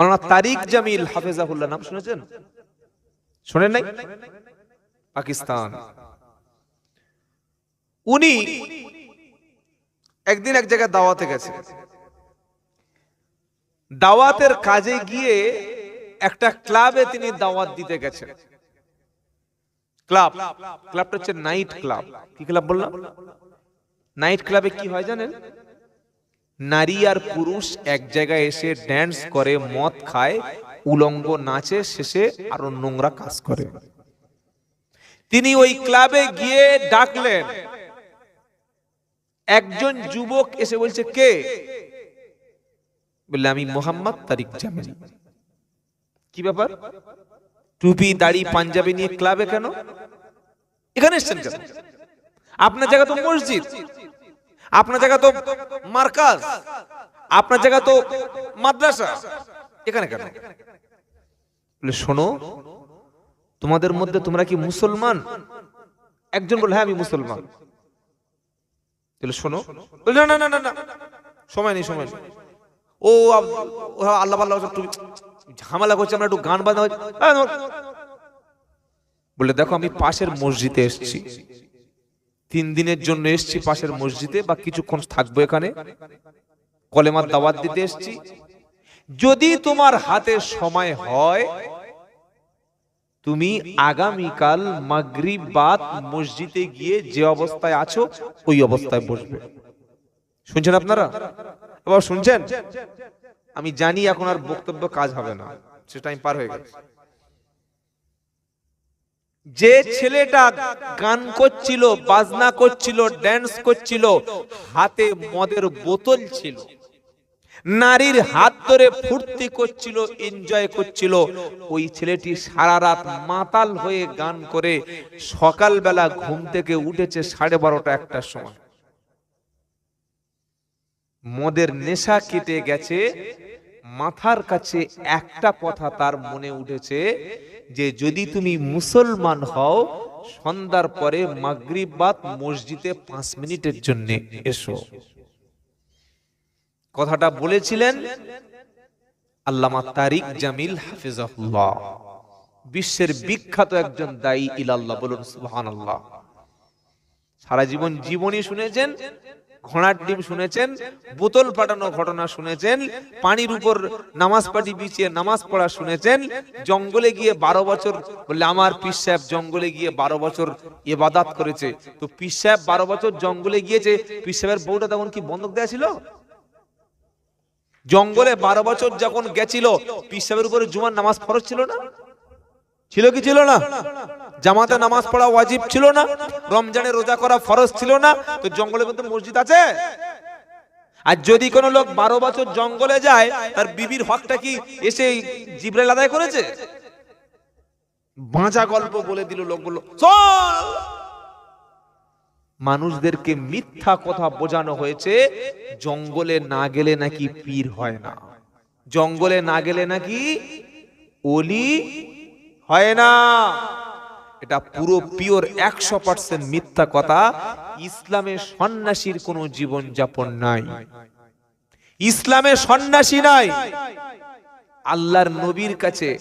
মাওলানা তারিক জামিল হাফেজাহুল্লাহ, নাম শুনেছেন? শোনেন নাই? পাকিস্তান। উনি একদিন এক জায়গায় দাওয়াতে গেছে। দাওয়াতের কাজে গিয়ে একটা ক্লাবে তিনি দাওয়াত দিতে গেছেন। ক্লাব। ক্লাবটা হচ্ছে নাইট ক্লাব। কি ক্লাব বললাম? নাইট ক্লাবে কি হয় জানেন? নারী আর পুরুষ এক জায়গায় এসে ড্যান্স করে, মদ খায়, উলঙ্গ নাচে, শেষে আরও নোংরা কাজ করে। তিনি ওই ক্লাবে গিয়ে ডাকলেন। একজন যুবক এসে বলছে, কে? বললে, আমি মোহাম্মদ তারিক জামিল কি ব্যাপার? টুপি, দাড়ি, পাঞ্জাবি নিয়ে ক্লাবে কেন? এখানে এসছেন কেন? আপনার জায়গা তো মসজিদ। আপনার জায়গা তো মার্কাজ আপনার জায়গা তো মাদ্রাসা। এখানে কেন? শোনো তোমাদের মধ্যে তোমরা কি মুসলমান? একজন বলে হ্যাঁ আমি মুসলমান। তাহলে শোনো। না না না না না সময় নেই সময় নেই। ও ও আল্লাহ আল্লাহ একটু ঝামেলা করছে আমরা একটু গান বাজনা। হ্যাঁ, বলে দেখো আমি পাশের মসজিদে এসেছি। তিন দিনের জন্য এসেছি পাশের মসজিদে বা কিছুক্ষণ থাকব এখানে। কলেমার দাওয়াত দিতে এসেছি। যদি তোমার হাতে সময় হয়, তুমি আগামীকাল মাগরিব বাদ মসজিদে গিয়ে যে অবস্থায় আছো, ওই অবস্থায় বসবে। শুনছেন আপনারা? আবার শুনছেন? আমি জানি এখন আর বক্তব্য কাজ হবে না। সে টাইম পার হয়ে গেছে। যে ছেলেটা গান করছিল, বাজনা করছিল ড্যান্স করছিল, হাতে মদের বোতল ছিল। নারীর হাত ধরে ফুর্তি করছিল এনজয় করছিল। ওই ছেলেটি সারা রাত মাতাল হয়ে গান করে সকালবেলা ঘুম থেকে উঠেছে সাড়ে বারোটা একটার সময়। মদের নেশা কেটে গেছে মাথার কাছে একটা কথা তার মনে উঠেছে যে যদি তুমি মুসলমান হও, সন্ধ্যার পরে মাগরিব বাদ মসজিদে পাঁচ মিনিটের জন্য এসো। কথাটা বলেছিলেন আল্লামা তারিক জামিল হাফিজাহুল্লাহ। বিশ্বের বিখ্যাত একজন দায়ী ইলাল্লাহ বলুন সুবহানাল্লাহ। সারা জীবন জীবনী শুনেছেন ঘোড়ার ডিম শুনেছেন, বোতল ফাটানো ঘটনা শুনেছেন, পানির উপর নামাজ পাটি বিছিয়ে নামাজ পড়া শুনেছেন, জঙ্গলে গিয়ে বারো বছর বললে আমার পীর সাহেব জঙ্গলে গিয়ে বারো বছর এবাদাত করেছে। তো পীর সাহেব বারো বছর জঙ্গলে গিয়েছে, পীর সাহেবের বউটা তখন কি বন্ধক দেওয়া ছিল? জঙ্গলে বারো বছর যখন গেছিল, পীর সাহেবের উপরে জুমার নামাজ ফরজ ছিল না? ছিল কি ছিল না? জামাতে নামাজ পড়া ওয়াজিব ছিল না, রমজানে রোজা করা ফরজ ছিল না, তো জঙ্গলে কিন্তু মসজিদ আছে? আর যদি কোনো লোক বারো বছর জঙ্গলে যায়, তার বিবির হকটা কি এসে জিব্রাইল আদায় করেছে? বাঁচা গল্প বলে দিল লোকগুলো, চল! মানুষদেরকে মিথ্যা কথা বোঝানো হয়েছে, জঙ্গলে না গেলে নাকি পীর হয় না। জঙ্গলে না গেলে নাকি অলি হয় না। এটা পুরো পিওর একশো পার্সেন্ট মিথ্যা কথা। ইসলামে সন্ন্যাসীর কোনো জীবন যাপন নাই। ইসলামে সন্ন্যাসী নাই। আল্লাহর নবীর কাছে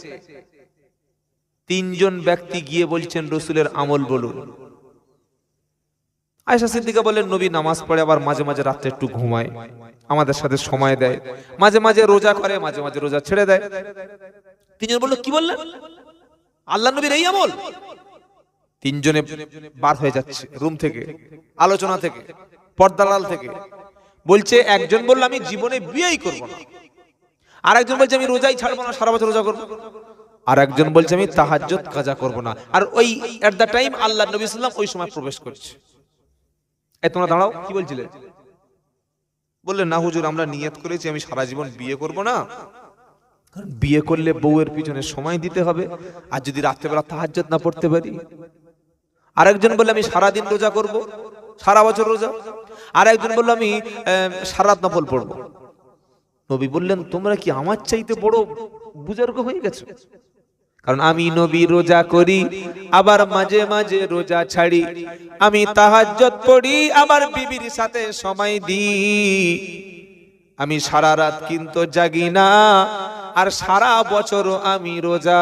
তিনজন ব্যক্তি গিয়ে বলছেন, রসুলের আমল বলুন। আয়সা সিদ্দিকা বললেন, নবী নামাজ পড়ে, আবার মাঝে মাঝে রাত্রে একটু ঘুমায়। আমাদের সাথে সময় দেয়। মাঝে মাঝে রোজা করে, মাঝে মাঝে রোজা ছেড়ে দেয়। তিনজন বলল, কি বললেন? আল্লাহ নবীর এই আমল। তিনজনে বার হয়ে যাচ্ছে, রুম থেকে, আলোচনা থেকে, পর্দালাল থেকে। বলছে, একজন বলল, আমি জীবনে বিয়েই করব না। আর একজন বলছে, আমি রোজাই ছাড়বো না, সারা বছর রোজা করব। আর একজন বলছে, আমি তাহাজ্জুদ কাজা করব না। আর ওই এট দা টাইম আল্লাহ নবী সাল্লাম ওই সময় প্রবেশ করছে। এ, তোমরা দাঁড়াও, কি বলছিলে? বললে, না হুজুর, আমরা নিয়ত করেছি, আমি সারা জীবন বিয়ে করব না। কারণ বিয়ে করলে বউয়ের পিছনে সময় দিতে হবে। আর যদি রাত্রেবেলা তাহাজ্জুদ না পড়তে পারি আরেকজন বললে আমি সারা দিন রোজা করব সারা বছর রোজা? আর একজন বলল আমি আহ, সারা রাত নফল পড়ব। নবী বললেন তোমরা কি আমার চাইতে বড় বুজুর্গ হয়ে গেছো? কারণ আমি নবী রোজা করি আবার মাঝে মাঝে রোজা ছাড়ি। আমি তাহাজ্জত পড়ি আবার বিবির সাথে সময় দিই। আমি সারা রাত কিন্তু জাগি না আর সারা বছর আমি রোজা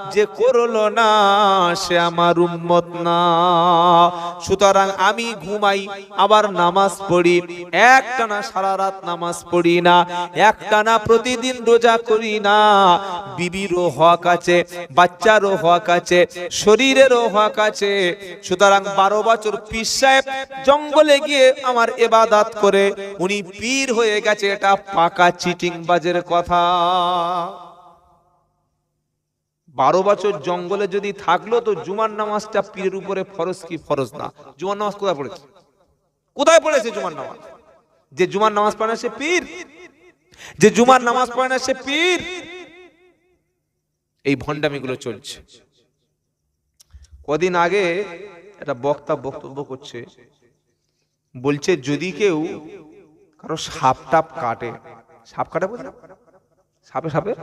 যে করল না সে আমার উম্মত না। সুতরাং আমি ঘুমাই, আবার নামাজ পড়ি। একটানা সারা রাত নামাজ পড়ি না, একটানা প্রতিদিন রোজা করি না। বিবিরও হক আছে, বাচ্চারও হক আছে, শরীরেরও হক আছে। সুতরাং বারো বছর পীর সাহেব জঙ্গলে গিয়ে আমার এবাদাত করে, উনি পীর হয়ে গেছে, এটা পাকা চিটিং বাজের কথা। বারো বছর জঙ্গলে যদি থাকল তো জুমার নামাজটা পীরের উপরে ফরজ কি ফরজ না? জুমার নামাজ কোথায় পড়েছে? কোথায় পড়েছে জুমার নামাজ? যে জুমার নামাজ পড়ে না সে পীর। যে জুমার নামাজ পড়ে না সে পীর। এই ভণ্ডামিগুলো চলছে। কদিন আগে একটা বক্তা বক্তব্য করছে। বলছে, যদি কেউ কারও সাপ টাপ কাটে, সাপ কাটে বোঝেন সাপে সাপে?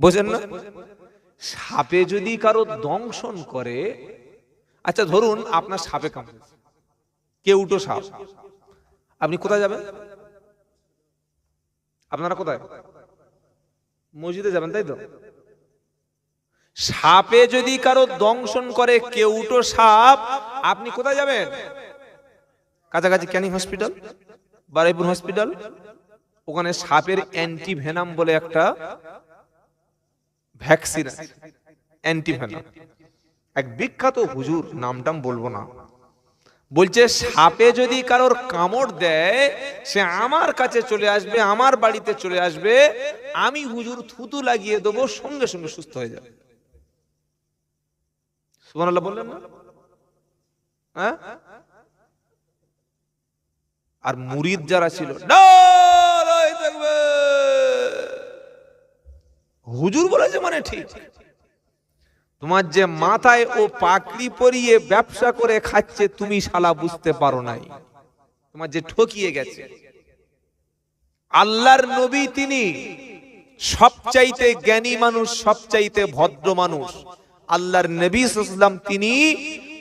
বোঝেন না? সাপে যদি কারও দংশন করে আচ্ছা ধরুন আপনার সাপে কামড়েছে কেউটো সাপ। আপনি কোথায় যাবেন? আপনারা কোথায়? মসজিদে যাবেন, তাই তো? সাপে যদি কারও দংশন করে কেউটো সাপ, আপনি কোথায় যাবেন? কাছাকাছি ক্যানিং হসপিটাল? বারাইপুর হসপিটাল? ওখানে সাপের অ্যান্টিভেনাম বলে একটা ভ্যাকসিন অ্যান্টিভেনাম এক বিখ্যাত হুজুর, নামটাম বলব না। বলছে, সাপে যদি কারোর কামড় দেয়, সে আমার কাছে চলে আসবে, আমার বাড়িতে চলে আসবে, আমি হুজুর থুতু লাগিয়ে দেবো, সঙ্গে সঙ্গে সুস্থ হয়ে যাবে। বললেন না? হ্যাঁ? আর মুরিদ যারা ছিল। হুজুর বলেছে মানে ঠিক। তোমার যে মাথায় ও পাকড়ি পরিয়ে ব্যবসা করে খাচ্ছে তুমি শালা বুঝতে পারো নাই। তোমার যে ঠকিয়ে গেছে। আল্লাহর নবী তিনি সবচাইতে জ্ঞানী মানুষ সবচাইতে ভদ্র মানুষ। আল্লাহর নবী সাল্লাম তিনি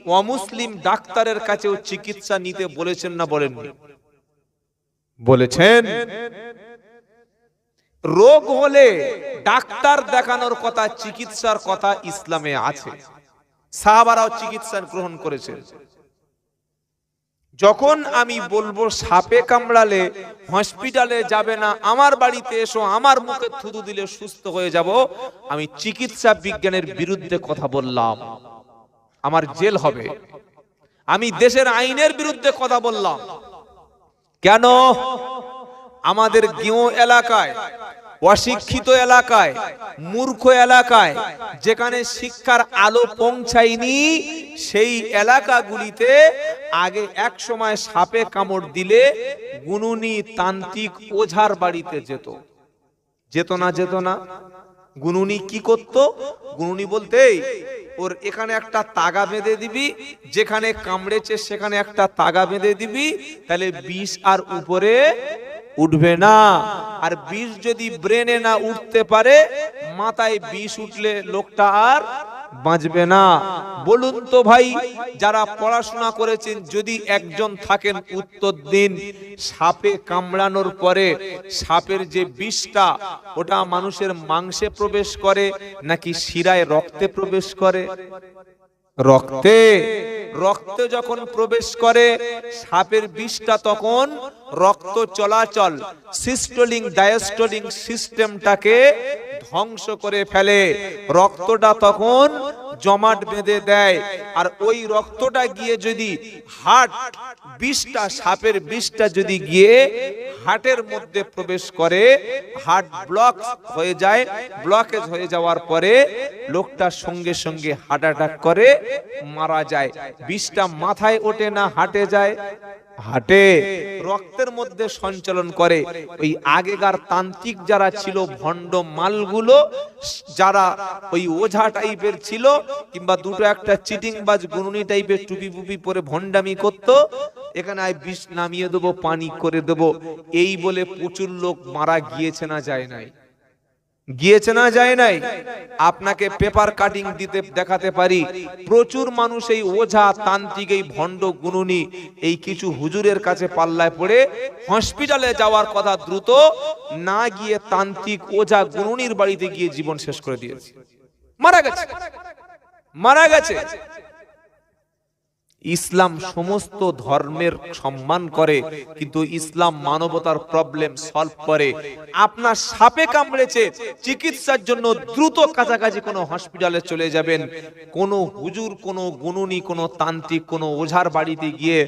অমুসলিম ডাক্তারের কাছেও চিকিৎসা নিতে বলেছেন না বলেননি? বলেছেন। রোগ হলে ডাক্তার দেখানোর কথা, চিকিৎসার কথা ইসলামে আছে। সাহাবারাও চিকিৎসা গ্রহণ করেছেন। যখন আমি বলব সাপে কামড়ালে হসপিটালে যাবে না, আমার বাড়িতে এসো, আমার মুখে থুতু দিলে সুস্থ হয়ে যাব, আমি চিকিৎসা বিজ্ঞানের বিরুদ্ধে কথা বললাম। আমার জেল হবে। আমি দেশের আইনের বিরুদ্ধে কথা বললাম। কেন? আমাদের গেঁও এলাকায়, অশিক্ষিত এলাকায়, মূর্খ এলাকায়, যেখানে শিক্ষার আলো পৌঁছায়নি, সেই এলাকাগুলিতে আগে এক সময় সাপে কামড় দিলে গুনুনি তান্ত্রিক ওঝার বাড়িতে যেত। যেত না যেত না। গুনুনি কি করত? গুনুনি বলতে ওর এখানে একটা তাগা বেঁধে দিবি, যেখানে কামড়েছে সেখানে একটা তাগা বেঁধে দিবি, তাহলে বিষ আর উপরে উঠবে না। আর বিষ যদি ব্রেনে না উঠতে পারে, মাথায় বিষ উঠলে লোকটা আর বাঁচবে না। বলুন তো ভাই, যারা পড়াশোনা করেছেন, যদি একজন থাকেন উত্তর দিন, সাপে কামড়ানোর পরে সাপের যে বিষটা, ওটা মানুষের মাংসে প্রবেশ করে, নাকি শিরায় রক্তে প্রবেশ করে? রক্তে রক্তে যখন প্রবেশ করে, সাপের বিষটা তখন রক্ত চলাচল, সিস্টোলিং, ডায়াস্টোলিং সিস্টেমটাকে ধ্বংস করে ফেলে। রক্তটা তখন জমাট বেঁধে দেয়। আর ওই রক্তটা গিয়ে যদি হার্ট বিষটা সাপের বিষটা যদি গিয়ে হার্টের মধ্যে প্রবেশ করে হার্ট ব্লক হয়ে যায়, ব্লকেজ হয়ে যাওয়ার পরে লোকটা সঙ্গে সঙ্গে হার্ট অ্যাটাক করে মারা যায়। বিষটা মাথায় ওঠে না, হাটে যায়। হাটে রক্তের মধ্যে সঞ্চালন করে। ওই আগেকার তান্ত্রিক যারা ছিল, ভণ্ড মালগুলো, যারা ওই ওঝা টাইপের ছিল, কিংবা দুটো একটা চিটিং বাজ গুনুনি টাইপের টুপি ফুপি পরে ভণ্ডামি করত, এখানে আই বিষ নামিয়ে দেবো, পানি করে দেবো, এই বলে প্রচুর লোক মারা গিয়েছে না যায় নাই। গিয়েছে না, যায় নাই। আপনাকে পেপার কাটিং দিতে, দেখাতে পারি। প্রচুর মানুষ এই ওঝা তান্ত্রিক, এই ভণ্ড গুনুনি এই কিছু হুজুরের কাছে পাল্লায় পড়ে হসপিটালে যাওয়ার কথা দ্রুত না গিয়ে তান্ত্রিক ওঝা গুনুনির বাড়িতে গিয়ে জীবন শেষ করে দিয়েছে। মারা গেছে। মারা গেছে। ইসলাম সমস্ত ধর্মের সম্মান করে, কিন্তু ইসলাম মানবতার প্রবলেম সলভ করে। আপনার সাপে কামড়েছে, চিকিৎসার জন্য দ্রুত কাছাকাছি কোনো হসপিটালে চলে যাবেন। কোনো হুজুর, কোনো গুনুনি, কোনো তান্ত্রিক, কোনো ওঝার বাড়িতে গিয়ে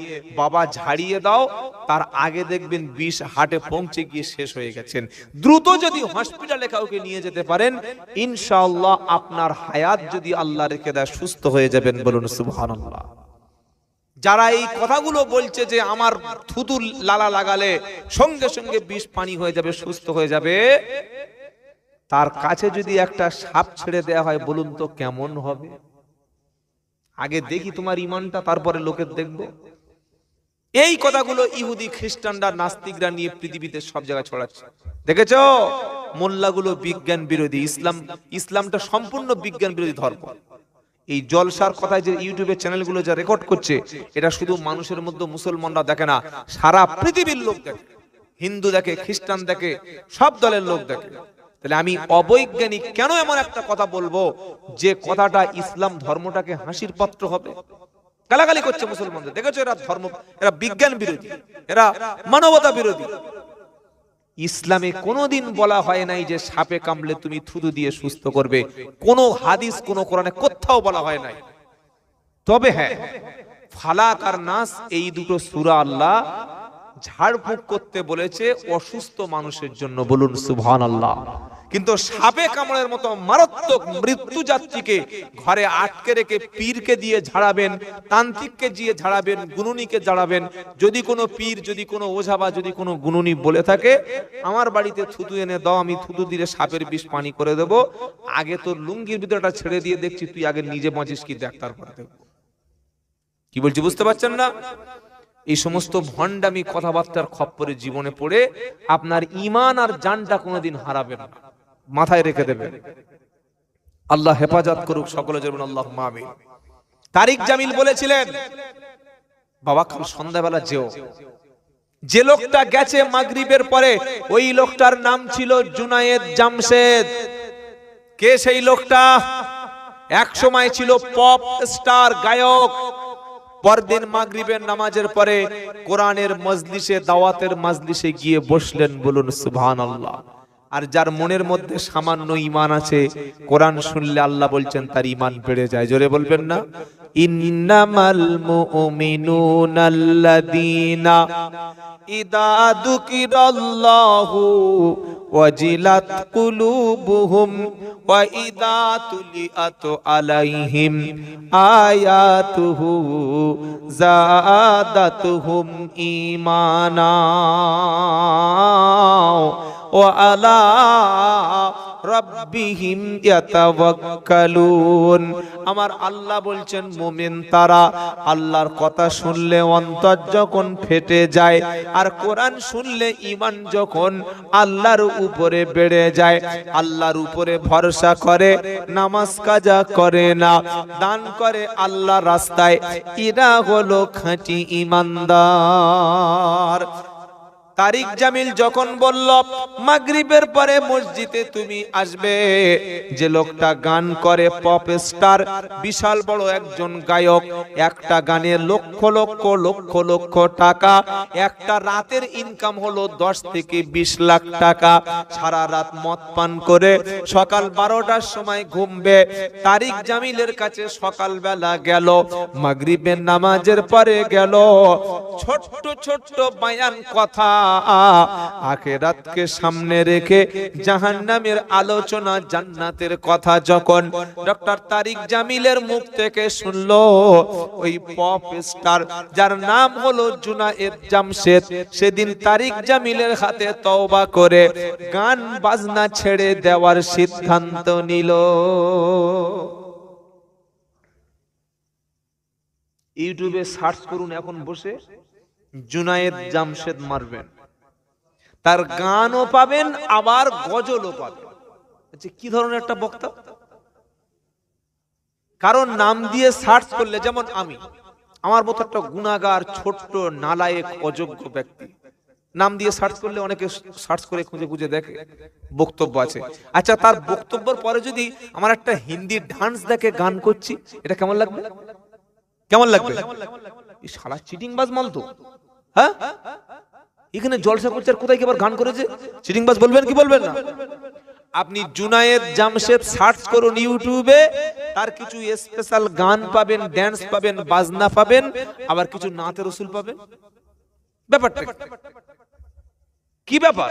বাবা ঝাড়িয়ে দাও, তার আগে দেখবেন বিষ হাটে পৌঁছে গিয়ে শেষ হয়ে গেছেন। দ্রুত যদি হসপিটালে কাউকে নিয়ে যেতে পারেন, ইনশাআল্লাহ আপনার হায়াত যদি আল্লাহ রেখে দেয় সুস্থ হয়ে যাবেন বলুন সুবহানাল্লাহ। যারা এই কথাগুলো বলছে যে আমার থুতু লালা লাগালে সঙ্গে সঙ্গে বিষ পানি হয়ে যাবে, সুস্থ হয়ে যাবে, তার কাছে যদি একটা সাপ ছেড়ে দেয়া হয়, বলুন তো কেমন হবে? আগে দেখি তোমার ইমানটা, তারপরে লোকের দেখব। এই কথাগুলো ইহুদি খ্রিস্টানরা, নাস্তিকরা নিয়ে পৃথিবীতে সব জায়গায় ছড়াচ্ছে। দেখেছ? মোল্লাগুলো বিজ্ঞান বিরোধী, ইসলাম, ইসলামটা সম্পূর্ণ বিজ্ঞান বিরোধী ধর্ম। এই জলসার কথায় যে ইউটিউবের চ্যানেলগুলো যা রেকর্ড করছে, এটা শুধু মানুষের মধ্যে মুসলমানরা দেখে না, সারা পৃথিবীর লোক দেখে। হিন্দু দেখে, খ্রিস্টান দেখে, সব দলের লোক দেখে। তাহলে আমি অবৈজ্ঞানিক কেন এমন একটা কথা বলব? যে কথাটা ইসলাম ধর্মটাকে হাসির পাত্র হবে। গালাগালি করছে মুসলমানদের। দেখেছ এরা ধর্ম, এরা বিজ্ঞান বিরোধী, এরা মানবতা বিরোধী। ইসলামে কোনোদিন বলা হয় নাই যে সাপে কামলে তুমি থুতু দিয়ে সুস্থ করবে। কোন হাদিস, কোনো কোরআনে কোথাও বলা হয় নাই। তবে হ্যাঁ ফালাক আর নাস এই দুটো সুরা আল্লাহ ঝাড়ফুঁক করতে বলেছে অসুস্থ মানুষের জন্য। বলুন সুবহানাল্লাহ। কিন্তু সাপে কামড়ের মতো মারাত্মক মৃত্যু যাত্রীকে ঘরে আটকে রেখে পীরকে দিয়ে ঝাড়াবেন, তান্ত্রিককে দিয়ে ঝাড়াবেন, গুনুনিকে ঝাড়াবেন। যদি কোনো পীর, যদি কোনো ওঝা বা যদি কোনো গুনুনি বলে থাকে, আমার বাড়িতে থুতু এনে দাও, আমি থুতু দিলে সাপের বিষ পানি করে দেব। আগে তোর লুঙ্গির ভিতরটা ছেড়ে দিয়ে দেখছি, তুই আগে নিজে বাঁচিস কি দেখ, তারপরে দেখব। কি বলছি, বুঝতে পারছেন না? এই সমস্ত ভণ্ডামি কথাবার্তার খপ্পরে জীবনে পড়ে আপনার ইমান আর জানটা কোনোদিন হারাবে না। মাথায় রেখে দেবেন আল্লাহ হেফাজত করুক সকলে যেমন আল্লাহ মামিন তারিক জামিল বলেছিলেন, বাবা, কাল সন্ধ্যাবেলা যেও। যে লোকটা গেছে মাগরিবের পরে, ওই লোকটার নাম ছিল জুনায়েদ জামশেদ। কে সেই লোকটা? এক সময় ছিল পপ স্টার গায়ক। পরদিন মাগরিবের নামাজের পরে কোরআনের মজলিসে, দাওয়াতের মজলিসে গিয়ে বসলেন বলুন, সুবহানাল্লাহ। আর যার মনের মধ্যে সামান্য ইমান আছে, কোরআন শুনলে আল্লাহ বলছেন, তার ইমান বেড়ে যায়। জোরে বলবেন না? ইন্নামাল ওয়াজিলাত কুলুবুহুম ওয়া আলাইহিম আয়াতুহু আমার আল্লাহ বলছেন, মুমিন তারা আল্লাহর কথা শুনলে অন্তর যখন ফেটে যায় আর কোরআন শুনলে ঈমান যখন আল্লাহর উপরে বেড়ে যায়, আল্লাহর উপরে ভরসা করে, নামাজ কাজা করে না, দান করে আল্লাহ রাস্তায়, এরা হলো খাঁটি ইমানদার তারিক জামিল যখন বলল, মাগরিবের পরে মসজিদে তুমি আসবে। যে লোকটা গান করে পপ স্টার বিশাল বড় একজন গায়ক, একটা গানে লক্ষ লক্ষ লক্ষ লক্ষ টাকা, একটা রাতের ইনকাম হলো দশ থেকে বিশ লাখ টাকা, সারা রাত মদ পান করে সকাল বারোটার সময় ঘুমবে। তারিক জামিলের কাছে সকালবেলা গেল, মাগরিবের নামাজের পরে গেল। ছোট্ট ছোট্ট বায়ান কথা। আখেরাতকে সামনে রেখে জাহান্নামের আলোচনা জান্নাতের কথা যখন ডক্টর তারিক জামিলের মুখ থেকে শুনলো, ওই পপ স্টার যার নাম হলো জুনায়েদ জামশেদ, সেদিন তারিক জামিলের হাতে তওবা করে গান বাজনা ছেড়ে দেওয়ার সিদ্ধান্ত নিল। ইউটিউবে সার্চ করুন, এখন বসে জুনায়েদ জামশেদ মারবেন। তার গানও পাবেন, আবার গজলও পাবেন। যে কি ধরনের একটা বক্তা? কারণ নাম দিয়ে সার্চ করলে, যেমন আমি, আমার মতো একটা গুণাগার, ছোট্ট, নালায়েক, অযোগ্য ব্যক্তি। নাম দিয়ে সার্চ করলে অনেকে সার্চ করে খুঁজে খুঁজে দেখে, বক্তব্য আছে। আচ্ছা তার বক্তব্যের পরে যদি আমার একটা হিন্দি ডান্স দেখে গান করছি, এটা কেমন লাগবে? কেমন লাগবে? সারা শালা চিটিং বাজ মাল তো। হ্যাঁ? এখানে জলসা করছে আর কোথায় আবার গান করেছে? চিটিংবাজ বলবেন কি বলবেন না? আপনি জুনায়েদ জামশেদ সার্চ করুন ইউটিউবে, তার কিছু স্পেশাল গান পাবেন ড্যান্স পাবেন, বাজনা পাবেন, আবার কিছু নাতে রসুল পাবেন। ব্যাপারটা? কি ব্যাপার?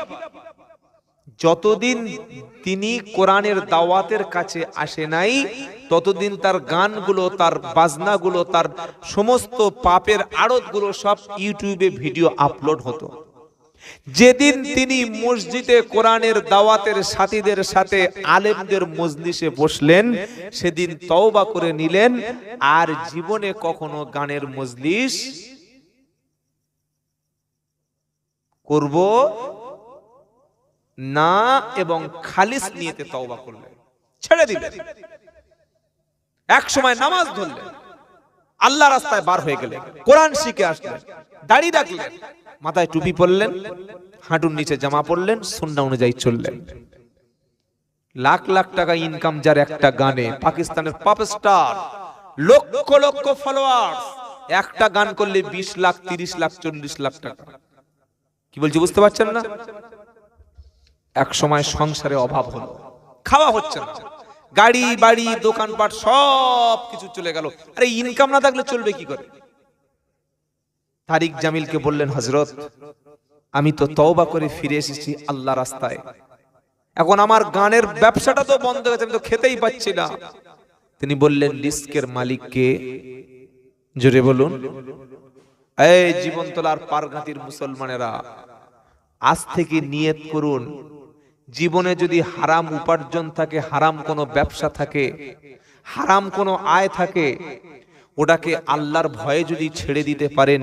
যতদিন তিনি কোরআনের দাওয়াতের কাছে আসে নাই, ততদিন তার গানগুলো, তার বাজনাগুলো, তার সমস্ত পাপের আড়তগুলো সব ইউটিউবে ভিডিও আপলোড হতো। যেদিন তিনি মসজিদে কোরআনের দাওয়াতের সাথীদের সাথে আলেমদের মজলিসে বসলেন, সেদিন তওবা করে নিলেন, আর জীবনে কখনো গানের মজলিস করব না এবং খালিস নিয়েতে তওবা করলেন। ছেড়ে দিলেন। এক সময় নামাজ ধরলেন। আল্লাহ রাস্তায় বার হয়ে গেলেন কোরআন শিখে আসলেন দাড়ি রাখলেন মাথায় টুপি পরলেন, হাঁটুর নিচে জামা পরলেন, সুন্না অনুযায়ী চললেন। লাখ লাখ টাকা ইনকাম যার একটা গানে, পাকিস্তানের pop star lakh lakh follower একটা গান করলে বিশ লাখ, তিরিশ লাখ, চল্লিশ লাখ টাকা। কি বলছি বুঝতে পারছেন না? এক সময় সংসারে অভাব হলো। খাওয়া হচ্ছে না। গাড়ি, বাড়ি, দোকানপাট সব কিছু চলে গেল। আরে ইনকাম না থাকলে চলবে কি করে? তারিক জামিলকে বললেন হজরত আমি তো তওবা করে ফিরে এসেছি আল্লাহ রাস্তায়। এখন আমার গানের ব্যবসাটা তো বন্ধ হয়ে গেছে, আমি তো খেতেই পাচ্ছি না। তিনি বললেন ডিস্কের মালিককে জোরে বলুন, এই জীবনতলার পারঘাতির মুসলমানেরা, আজ থেকে নিয়ত করুন জীবনে যদি হারাম উপার্জন থাকে, হারাম কোনো ব্যবসা থাকে, হারাম কোনো আয় থাকে, ওটাকে আল্লাহর ভয়ে যদি ছেড়ে দিতে পারেন,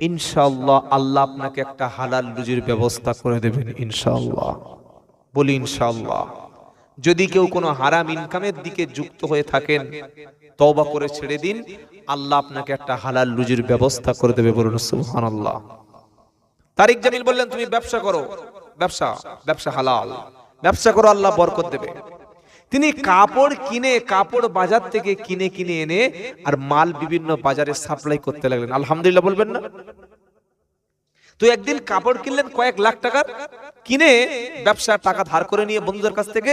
ইনশাআল্লাহ আল্লাহ আপনাকে একটা হালাল রুজির ব্যবস্থা করে দেবেন, ইনশাআল্লাহ। বলি ইনশাআল্লাহ। যদি কেউ কোনো হারাম ইনকামের দিকে যুক্ত হয়ে থাকেন, তওবা করে ছেড়ে দিন, আল্লাহ আপনাকে একটা হালাল রুজির ব্যবস্থা করে দেবে, বলুন সুবহানাল্লাহ। তারিক জামিল বললেন, তুমি ব্যবসা করো। ব্যবসা ব্যবসা হালাল। ব্যবসা করো, আল্লাহ বরকত দেবে। তিনি কাপড় কিনে, কাপড় বাজার থেকে কিনে কিনে এনে আর মাল বিভিন্ন বাজারে সাপ্লাই করতে লাগলেন। আলহামদুলিল্লাহ বলবেন না? তো একদিন কাপড় কিনলেন কয়েক লাখ টাকার, কিনে ব্যবসা টাকা ধার করে নিয়ে বন্ধুদের কাছ থেকে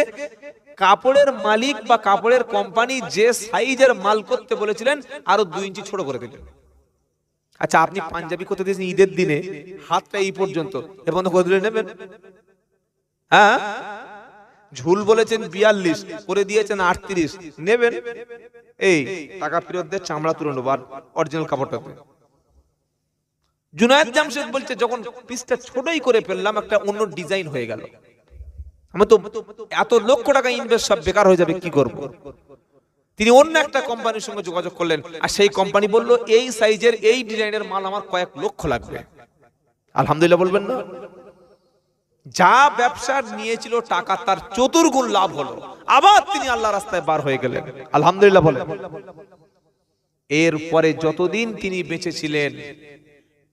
কাপড়ের মালিক বা কাপড়ের কোম্পানি যে সাইজের মাল করতে বলেছিলেন, আরও দুই ইঞ্চি ছোট করে দিলেন। আচ্ছা আপনি পাঞ্জাবি করতে দিয়েছেন? ঈদের দিনে। হাতটা এই পর্যন্ত। এর মধ্যে নেবেন। হ্যাঁ? ঝুল বলেছেন বিয়াল্লিশ, করে দিয়েছেন আটত্রিশ। নেবেন? এই, টাকা ফেরত দিয়ে চামড়া তুলে নেব আর অরিজিনাল কাপড়টাতে। জুনায়দ জামশেদ বলছে, যখন পিসটা ছোটই করে ফেললাম, একটা অন্য ডিজাইন হয়ে গেল। আমি তো এত লক্ষ টাকা ইনভেস্ট সব বেকার হয়ে যাবে, কি করব? তিনি অন্য একটা কোম্পানির সঙ্গে যোগাযোগ করলেন, আর সেই কোম্পানি বলল, এই সাইজের এই ডিজাইনের মাল আমার কয়েক লক্ষ লাগবে। আলহামদুলিল্লাহ বলবেন না। যা ব্যবসা নিয়েছিল টাকা, তার চতুর্গুণ লাভ হলো। আবার তিনি আল্লাহ রাস্তায় বার হয়ে গেলেন। আলহামদুলিল্লাহ বলেন। এরপরে যতদিন তিনি বেঁচে ছিলেন,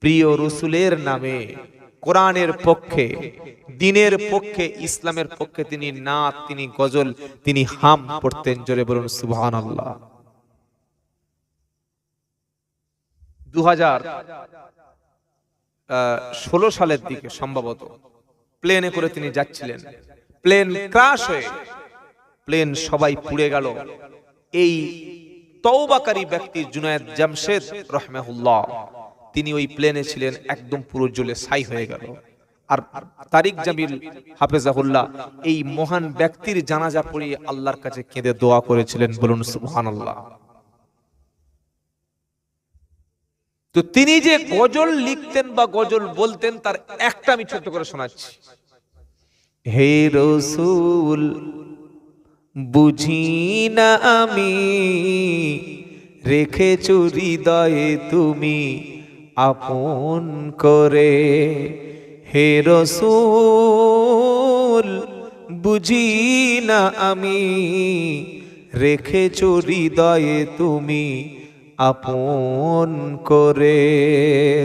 প্রিয় রসুলের নামে, কোরআনের পক্ষে দিনের পক্ষে, ইসলামের পক্ষে তিনি না তিনি গজল, তিনি হাম পড়তেন, জোরে বলুন সুবহান আল্লাহ দু ষোলো সালের দিকে সম্ভবত প্লেনে করে তিনি যাচ্ছিলেন। প্লেন ক্রাশ হয়ে, প্লেন সবাই পুড়ে গেল। এই তওবাকারী ব্যক্তি জুনায়েদ জামশেদ রহমাহুল্লাহ, তিনি ওই প্লেনে ছিলেন, একদম পুরো জ্বলে ছাই হয়ে গেল। আর তারিক জামিল হাফেজাহুল্লাহ, এই মহান ব্যক্তির জানাজা পড়িয়ে আল্লাহর কাছে কেঁদে দোয়া করেছিলেন বলুন সুবহানাল্লাহ। তো তিনি যে গজল লিখতেন বা গজল বলতেন, তার একটা আমি ছোট্ট করে শোনাচ্ছি। হে রসুল, বুঝি না আমি রেখেছ হৃদয়ে তুমি আপন করে। হে রসুল, বুঝি না আমি রেখেছ হৃদয়ে তুমি আপন করে?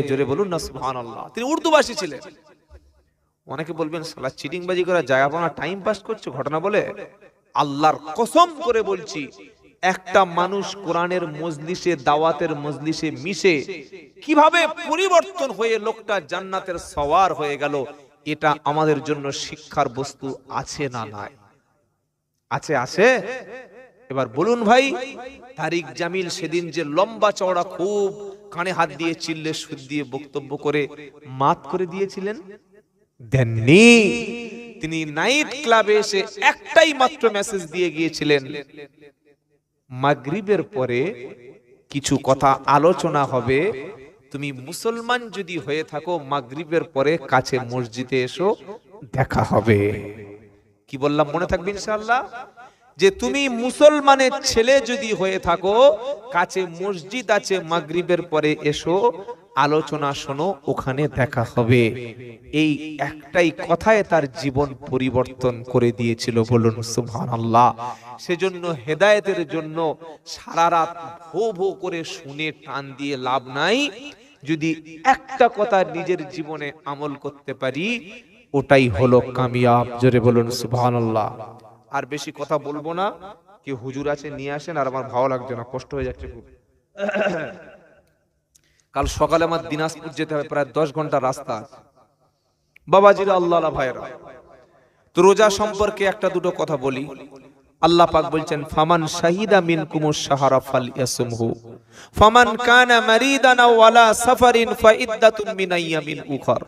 জোরে বলুন না সুহান আল্লাহ তিনি উর্দুভাষী ছিলেন। অনেকে বলবেন, সালা চিটিংবাজি করা জায়গা পাওয়া টাইম পাস করছ, ঘটনা বলে? আল্লাহর কসম করে বলছি একটা মানুষ কোরআনের মজলিসে, দাওয়াতের মজলিসে মিশে কীভাবে পরিবর্তন হয়ে লোকটা জান্নাতের সওয়ার হয়ে গেল, এটা আমাদের জন্য শিক্ষার বস্তু আছে না নাই? আছে আছে? এবার বলুন ভাই, তারিক জামিল সেদিন যে লম্বা চওড়া খুব কানে হাত দিয়ে চিল্লে সুদ দিয়ে বক্তব্য করে মাত করে দিয়েছিলেন? দেননি। তিনি নাইট ক্লাবে এসে একটাই মাত্র মেসেজ দিয়ে গিয়েছিলেন মাগরিবের পরে কিছু কথা আলোচনা হবে। তুমি মুসলমান যদি হয়ে থাকো, মাগরিবের পরে কাছে মসজিদে এসো, দেখা হবে। কি বললাম মনে থাকবে ইনশাআল্লাহ? যে তুমি মুসলমানের ছেলে যদি হয়ে থাকো, কাছে মসজিদ আছে, মাগরিবের পরে এসো আলোচনা শোনো, ওখানে দেখা হবে। এই একটাই কথায় তার জীবন পরিবর্তন করে দিয়েছিল বলুন, সুবহানাল্লাহ। সেজন্য হেদায়েতের জন্য সারা রাত ভো ভো করে শুনে টান দিয়ে লাভ নাই। যদি একটা কথা নিজের জীবনে আমল করতে পারি, ওটাই হলো কামিয়াব। জোরে বলুন, সুবহানাল্লাহ। আর বেশি কথা বলব না। কি হুজুর আছে, নিয়ে আসেন, আর আমার ভালো লাগছে না, কষ্ট হয়ে যাচ্ছে খুব। কাল সকালে আমার দিনাজপুর যেতে হবে, প্রায় দশ ঘণ্টা রাস্তা। বাবাজিরা আল্লাহ ভাইরা তো রোজা সম্পর্কে একটা দুটো কথা বলি। আল্লাহ পাক বলছেন, ফামান শাহিদা মিন কুমুর সাহারা ফাল ইয়াসুমহু ফামান কানা মারিদান আও আলা সাফারিন ফাইদ্দাতুম মিন আইয়ামিন উখর।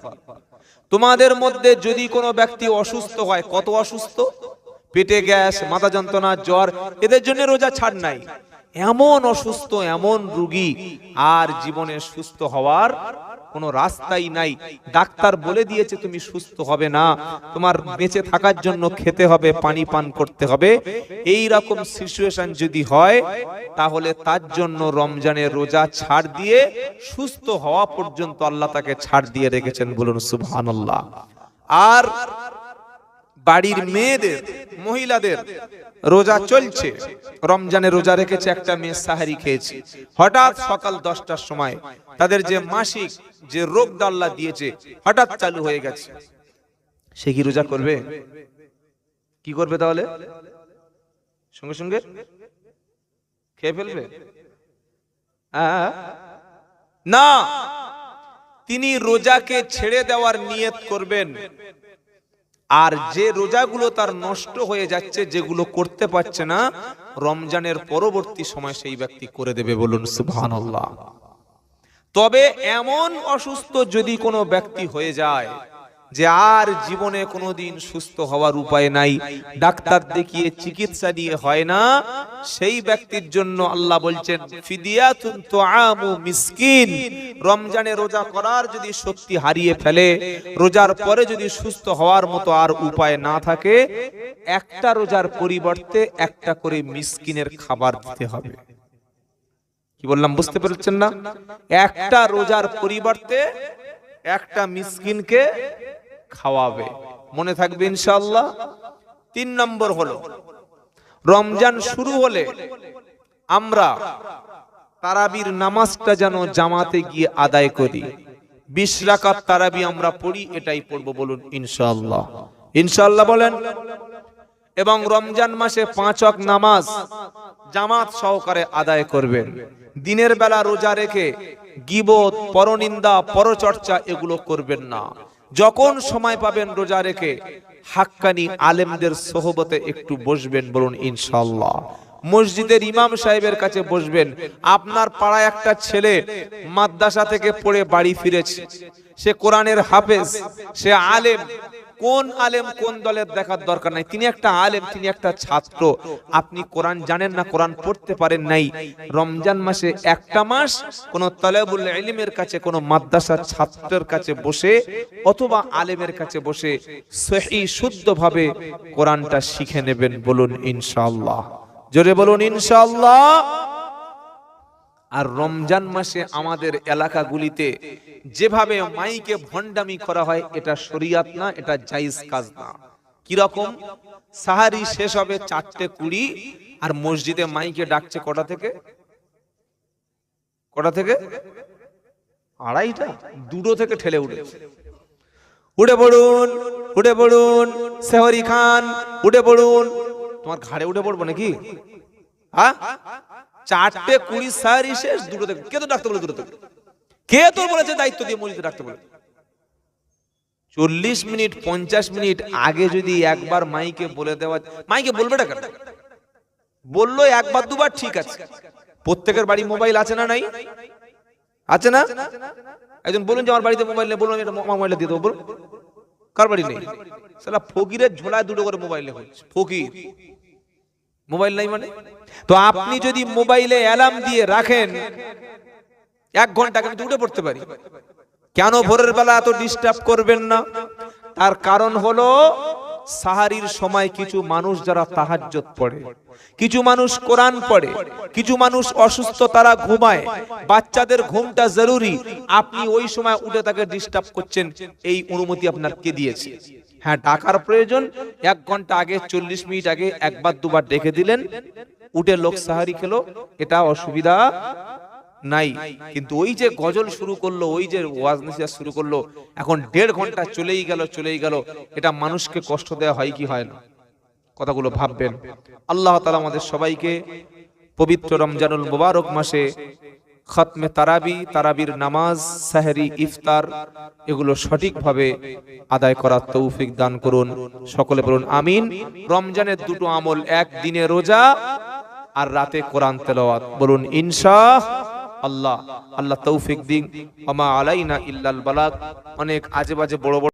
তোমাদের মধ্যে যদি কোনো ব্যক্তি অসুস্থ হয়, কত অসুস্থ? পেটে গ্যাস, মাথা যন্ত্রণা, জ্বর, এদের জন্য রোজা ছাড় নাই। এমন অসুস্থ, এমন রুগী আর জীবনে সুস্থ হওয়ার কোনো রাস্তাই নাই। ডাক্তার বলে দিয়েছে, তুমি সুস্থ হবে না। তোমার বেঁচে থাকার জন্য খেতে হবে, পানি পান করতে হবে। এই রকম সিচুয়েশন যদি হয়, তাহলে তার জন্য রমজানের রোজা ছাড় দিয়ে সুস্থ হওয়া পর্যন্ত আল্লাহ তাকে ছাড় দিয়ে রেখেছেন বলুন, সুবহানাল্লাহ। আর বাড়ির মেয়েদের, মহিলাদের রোজা চলছে। রমজানে রোজা রেখেছে একটা মেয়ে, সাহারি খেয়েছে। হঠাৎ সকাল দশটার সময় তাদের যে মাসিক যে রোগ ডাল্লা দিয়েছে, হঠাৎ চালু হয়ে গেছে। সে কি রোজা করবে? কি করবে তাহলে? সঙ্গে সঙ্গে খেয়ে ফেলবে? না, তিনি রোজাকে ছেড়ে দেওয়ার নিয়ত করবেন। আর যে রোজাগুলো তার নষ্ট হয়ে যাচ্ছে, যেগুলো করতে পারছে না, রমজানের পরবর্তী সময় সেই ব্যক্তি করে দেবে বলুন, সুবহানাল্লাহ। তবে এমন অসুস্থ যদি কোনো ব্যক্তি হয়ে যায় যে আর জীবনে কোনোদিন সুস্থ হওয়ার উপায় নাই। ডাক্তার দেখিয়ে চিকিৎসা দিয়ে হয় না। সেই ব্যক্তির জন্য আল্লাহ বলছেন মিসকিন। রমজানে রোজা করার যদি শক্তি হারিয়ে ফেলে, রোজার পরে যদি সুস্থ হওয়ার মতো আর উপায় না থাকে, একটা রোজার পরিবর্তে একটা করে মিসকিনের খাবার দিতে হবে। কি বললাম, বুঝতে পেরেছেন না? একটা রোজার পরিবর্তে একটা মিসকিনকে খাওয়াবে। মনে থাকবে ইনশাআল্লাহ? তিন নম্বর হলো, রমজান শুরু হলে আমরা তারাবির নামাজটা যেন জামাতে গিয়ে আদায় করি। বিশ রাকাত তারাবি আমরা পড়ি, এটাই পড়ব বলুন ইনশাআল্লাহ। ইনশাআল্লাহ বলেন, এবং রমজান মাসে পাঁচ ওয়াক্ত নামাজ জামাত সহকারে আদায় করবেন। দিনের বেলা রোজা রেখে গিবত, পরনিন্দা, পরচর্চা এগুলো করবেন না। যখন সময় পাবেন রোজা রেখে হাক্কানি আলেমদের সোহবতে একটু বসবেন বলুন ইনশাল্লাহ মসজিদের ইমাম সাহেবের কাছে বসবেন। আপনার পাড়ায় একটা ছেলে মাদ্রাসা থেকে পড়ে বাড়ি ফিরেছে। সে কোরআনের হাফেজ, সে আলেম। কোন আলেম কোন দলের দেখার দরকার নাই। তিনি একটা আলেম, তিনি একটা ছাত্র। আপনি কোরআন জানেন না, কোরআন পড়তে পারেন নাই। রমজান মাসে একটা মাস কোন তলেবুল ইলমের কাছে, কোন মাদ্রাসার ছাত্রের কাছে বসে অথবা আলেমের কাছে বসে সহি, শুদ্ধভাবে কোরআনটা শিখে নেবেন বলুন ইনশাআল্লাহ। জোরে বলুন ইনশাল্লাহ আর রমজান মাসে আমাদের এলাকাগুলিতে যেভাবে মাইকে ভণ্ডামি করা হয়, এটা শরিয়াত না, এটা জায়েজ কাজ না। কীরকম? সাহারি শেষ হবে চারটে কুড়ি, আর মসজিদে মাইকে ডাকছে কটা থেকে? কটা থেকে? আড়াইটা? দুটো থেকে ঠেলে উঠে উঠে পড়ুন উঠে পড়ুন, সেহরি খান, উঠে পড়ুন। তোমার ঘাড়ে উঠে পড়ব নাকি? হ্যাঁ চারটে কুড়ি সারি শেষ, দুটো থেকে। কে তো ডাকতে বলে দুটো থেকে? কে তোর বলেছে দায়িত্ব দিয়ে মসজিদে ডাকতে বলে চল্লিশ মিনিট, পঞ্চাশ মিনিট আগে যদি একবার মাইকে বলে দেওয়া মাইকে বলবে কেন? বলল একবার, দুবার ঠিক আছে। প্রত্যেকের বাড়ি মোবাইল আছে না নাই? আছে না? একজন বলুন যে আমার বাড়িতে মোবাইল নেই, বলুন আমি এটা মোবাইলটা দিয়ে দেবো, বলুন। কার বাড়ি নেই। সালা ফকিরের ঝোলায় দুটো করে মোবাইলে হচ্ছে ফকির। মোবাইল নাই মানে? তো আপনি যদি মোবাইলে অ্যালার্ম দিয়ে রাখেন এক ঘণ্টা আমি উঠে পড়তে পারি। কেন ভোরের বেলা এত ডিস্টার্ব করবেন না? তার কারণ হলো সাহারির সময় কিছু মানুষ যারা তাহাজ্জত পড়ে, কিছু মানুষ কোরআন পড়ে, কিছু মানুষ অসুস্থ তারা ঘুমায়, বাচ্চাদের ঘুমটা জরুরি। আপনি ওই সময় উঠে তাকে ডিস্টার্ব করছেন, এই অনুমতি আপনার কে দিয়েছে? হ্যাঁ ডাকার প্রয়োজন। এক ঘণ্টা আগে, চল্লিশ মিনিট আগে একবার দুবার ডেকে দিলেন, উঠে লোক সাহারি খেলো, এটা অসুবিধা। নাই। কিন্তু ওই যে গজল শুরু করল, ওই যে ওয়াজ নসিহত শুরু করল, এখন দেড় ঘণ্টা চলেই গেল চলেই গেল। এটা মানুষকে কষ্ট দেওয়া হয় কি হয় না? কথাগুলো ভাববেন। আল্লাহ তালা আমাদের সবাইকে পবিত্র রমজানুল মুবারক মাসে খতমে তারাবি, তারাবির নামাজ, সাহেরি, ইফতার, এগুলো সঠিকভাবে আদায় করার তৌফিক দান করুন। সকলে বলুন আমিন। রমজানের দুটো আমল, এক দিনে রোজা আর রাতে কোরআন তেলাওয়াত। বলুন ইনশা আল্লাহ আল্লাহ তৌফিক দিন। আমা আলাইনা ইল্লাল বালাক অনেক আজে বাজে বড় বড়